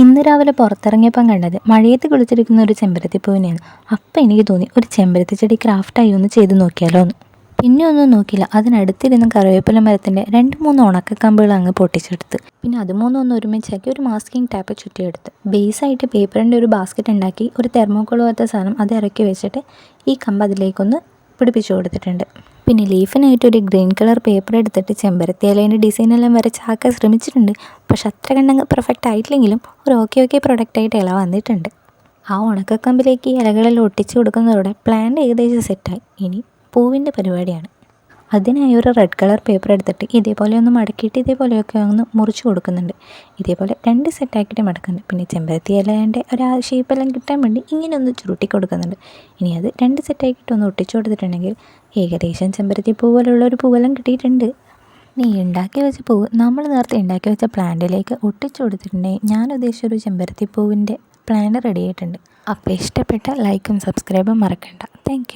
ഇന്ന് രാവിലെ പുറത്തിറങ്ങിയപ്പം കണ്ടത് മഴയത്ത് കുളിച്ചിരിക്കുന്ന ഒരു ചെമ്പരത്തി ചെമ്പരത്തിപ്പൂവിനെയാണ്. അപ്പം എനിക്ക് തോന്നി ഒരു ചെമ്പരത്തി ചെടി ക്രാഫ്റ്റായി ഒന്ന് ചെയ്ത് നോക്കിയാലോ എന്ന്. പിന്നെ ഒന്നും നോക്കിയില്ല. അതിനടുത്തിരുന്ന കറിവേപ്പില മരത്തിന്റെ രണ്ട് മൂന്ന് ഉണക്കക്കമ്പുകൾ അങ്ങ് പൊട്ടിച്ചെടുത്ത്. പിന്നെ അത് മൂന്നും ഒന്ന് ഒരുമിച്ചാക്കി ഒരു മാസ്കിങ് ടാപ്പ് ചുറ്റിയെടുത്ത്. ബേസായിട്ട് പേപ്പറിന്റെ ഒരു ബാസ്ക്കറ്റ് ഉണ്ടാക്കി ഒരു തെർമോക്കോൾ പോലത്തെ സാധനം അത് ഇറക്കി വെച്ചിട്ട് ഈ കമ്പ് അതിലേക്കൊന്ന് പിടിപ്പിച്ചു കൊടുത്തിട്ടുണ്ട്. പിന്നെ ലീഫിനായിട്ട് ഒരു ഗ്രീൻ കളർ പേപ്പർ എടുത്തിട്ട് ചെമ്പരത്തി ഇലേന്റെ ഡിസൈനെല്ലാം വരച്ച് ആക്കാൻ ശ്രമിച്ചിട്ടുണ്ട്. പക്ഷെ അത്ര കണ്ടങ്ങ് പെർഫെക്റ്റ് ആയിട്ടില്ലെങ്കിലും ഒരു ഓക്കെ ഓക്കെ പ്രൊഡക്റ്റായിട്ട് ഇല വന്നിട്ടുണ്ട്. ആ ഉണക്കക്കമ്പിലേക്ക് ഇലകളെല്ലാം ഒട്ടിച്ചു കൊടുക്കുന്നതോടെ പ്ലാന്റ് ഏകദേശം സെറ്റായി ഇനി പൂവിന്റെ പരിപാടിയാണ്. അതിനായി ഒരു റെഡ് കളർ പേപ്പർ എടുത്തിട്ട് ഇതേപോലെ ഒന്ന് മടക്കിയിട്ട് ഇതേപോലെയൊക്കെ ഒന്ന് മുറിച്ച് കൊടുക്കുന്നുണ്ട്. ഇതേപോലെ രണ്ട് സെറ്റാക്കിയിട്ട് മടക്കുന്നുണ്ട്. പിന്നെ ചെമ്പരത്തി ഇലേന്റെ ഒരു ഷേപ്പെല്ലാം കിട്ടാൻ വേണ്ടി ഇങ്ങനെ ഒന്ന് ചുരുട്ടി കൊടുക്കുന്നുണ്ട്. ഇനി അത് രണ്ട് സെറ്റാക്കിയിട്ട് ഒന്ന് ഒട്ടിച്ചു കൊടുത്തിട്ടുണ്ടെങ്കിൽ ഏകദേശം ചെമ്പരത്തി പൂ പോലുള്ള ഒരു പൂവെല്ലാം കിട്ടിയിട്ടുണ്ട്. നീ ഉണ്ടാക്കി വെച്ച പൂവ് നമ്മൾ നേരത്തെ ഉണ്ടാക്കി വെച്ച പ്ലാന്റിലേക്ക് ഒട്ടിച്ചു കൊടുത്തിട്ടുണ്ടെങ്കിൽ ഞാൻ ഉദ്ദേശിച്ച ഒരു ചെമ്പരത്തി പൂവിന്റെ പ്ലാൻ റെഡി ആയിട്ടുണ്ട്. അപ്പോൾ ഇഷ്ടപ്പെട്ട ലൈക്കും സബ്സ്ക്രൈബും മറക്കണ്ട. താങ്ക്